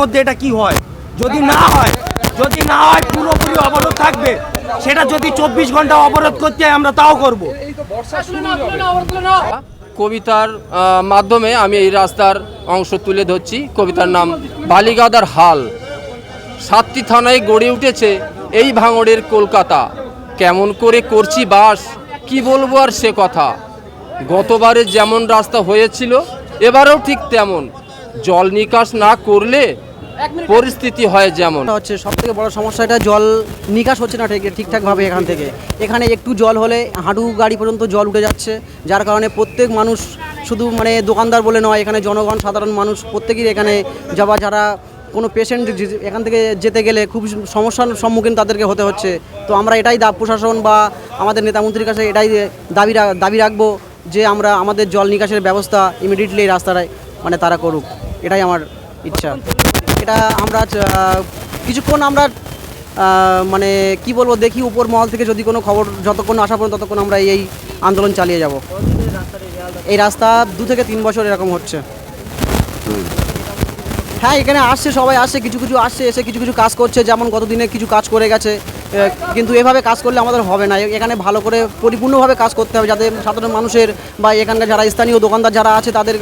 মধ্যে এটা কি হয়? যদি না হয়, যদি না হয় পুরোপুরি অবরোধ থাকবে, সেটা যদি চব্বিশ ঘণ্টা অবরোধ করতে হয়, আমরা তাও করব। কবিতার মাধ্যমে আমি এই রাস্তার অংশ তুলে ধরছি। কবিতার নাম বালিগাদার হাল। সাতটি থানায় গড়ে উঠেছে এই ভাঙড়ের কলকাতা। কেমন করে করছি বাস, কি বলব আর সে কথা। গতবারে যেমন রাস্তা হয়েছিল, এবারেও ঠিক তেমন। জল নিকাশ না করলে পরিস্থিতি হয় যেমন। এটা হচ্ছে সব থেকে বড় সমস্যা এটা জল নিকাশ হচ্ছে না ঠিক ঠিকঠাকভাবে এখান থেকে। এখানে একটু জল হলে হাঁটু গাড়ি পর্যন্ত জল উঠে যাচ্ছে যার কারণে প্রত্যেক মানুষ শুধু মানে দোকানদার বলে নয় এখানে জনগণ সাধারণ মানুষ প্রত্যেকেই এখানে যাবা যারা কোনো পেশেন্ট এখান থেকে যেতে গেলে খুব সমস্যার সম্মুখীন তাদেরকে হতে হচ্ছে। তো আমরা এটাই দা প্রশাসন বা আমাদের নেতামন্ত্রীর কাছে এটাই দাবি দাবি রাখব যে আমরা আমাদের জল নিকাশের ব্যবস্থা ইমিডিয়েটলি এই রাস্তায় মানে তারা করুক। এটাই আমার ইচ্ছা। এটা আমরা কিছুক্ষণ আমরা মানে কি বলব, দেখি উপর মহল থেকে যদি কোনো খবর, যতক্ষণ আসা পর্যন্ত ততক্ষণ আমরা এই আন্দোলন চালিয়ে যাব। এই রাস্তা দু থেকে তিন বছর এরকম হচ্ছে। হ্যাঁ এখানে আসছে, সবাই আসছে, কিছু কিছু আসছে, এসে কিছু কিছু কাজ করছে, যেমন গতদিনে কিছু কাজ করে গেছে কিন্তু এভাবে কাজ করলে আমাদের হবে না। এখানে ভালো করে পরিপূর্ণভাবে কাজ করতে হবে, যাতে সাধারণ মানুষের বা এখানকার যারা স্থানীয় দোকানদার যারা আছে, তাদের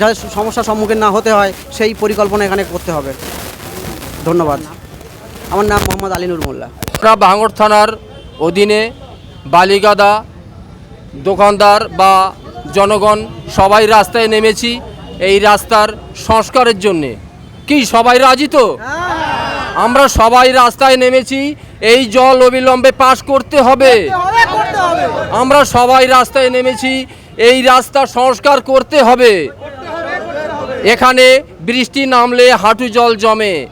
যাতে সমস্যার সম্মুখীন না হতে হয় সেই পরিকল্পনা এখানে করতে হবে। ধন্যবাদ। আমার নাম মোহাম্মদ আলিনুর মোল্লা। আমরা ভাঙড় থানার অধীনে বালিগাদা দোকানদার বা জনগণ সবাই রাস্তায় নেমেছি এই রাস্তার সংস্কারের জন্যে। কি সবাই রাজি তো? আমরা সবাই রাস্তায় নেমেছি এই জল অবিলম্বে পাশ করতে হবে। আমরা সবাই রাস্তায় নেমেছি এই রাস্তা সংস্কার করতে হবে। এখানে বৃষ্টি নামলে হাঁটু জল জমে।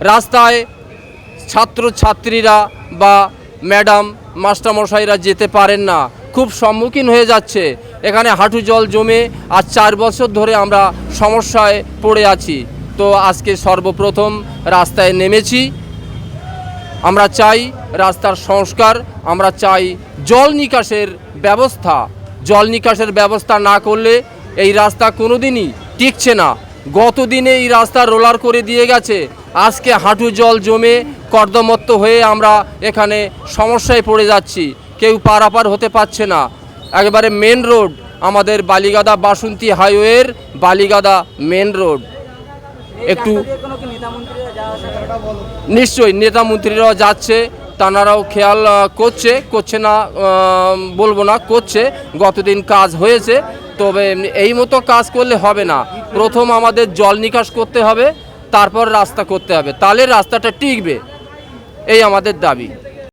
রাস্তায় ছাত্র ছাত্রীরা বা ম্যাডাম, মাস্টারমশাইরা যেতে পারেন না। খুব সম্মুখীন হয়ে যাচ্ছে। এখানে হাঁটু জল জমে আর চার বছর ধরে আমরা সমস্যায় পড়ে আছি। তো আজকে সর্বপ্রথম রাস্তায় নেমেছি। আমরা চাই রাস্তার সংস্কার, আমরা চাই জল নিকাশের ব্যবস্থা। জল নিকাশের ব্যবস্থা না করলে এই রাস্তা কোনোদিনই টিকছে না। গতদিনে এই রাস্তা রোলার করে দিয়ে গেছে। আজকে হাঁটু জল জমে কর্দমত্ত হয়ে আমরা এখানে সমস্যায় পড়ে যাচ্ছি। কেউ পারাপার হতে পারছে না। একবারে মেন রোড আমাদের বালিগাদা বাসন্তী হাইওয়ের বালিগাদা মেন রোড একটু নিশ্চয়ই নেতা মন্ত্রীরাও যাচ্ছে। তানারাও খেয়াল করছে করছে না বলব না, করছে। গতদিন কাজ হয়েছে, তবে এই মতো কাজ করলে হবে না। প্রথম আমাদের জল নিকাশ করতে হবে, তারপর রাস্তা করতে হবে। তাহলে রাস্তাটা টিকবে। এই আমাদের দাবি।